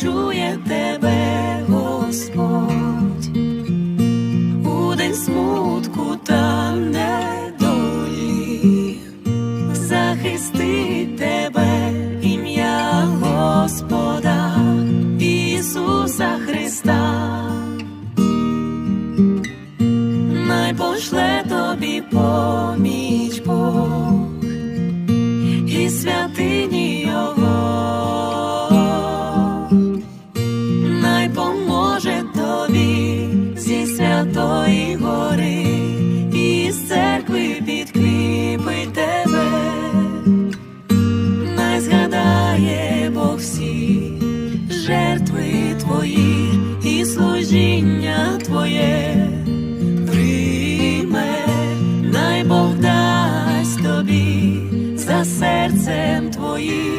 Чує тебе, Господь, у день смутку та недолі, захисти тебе, ім'я Господа, Ісуса Христа, най пошле тобі поміч. за серцем твоїм.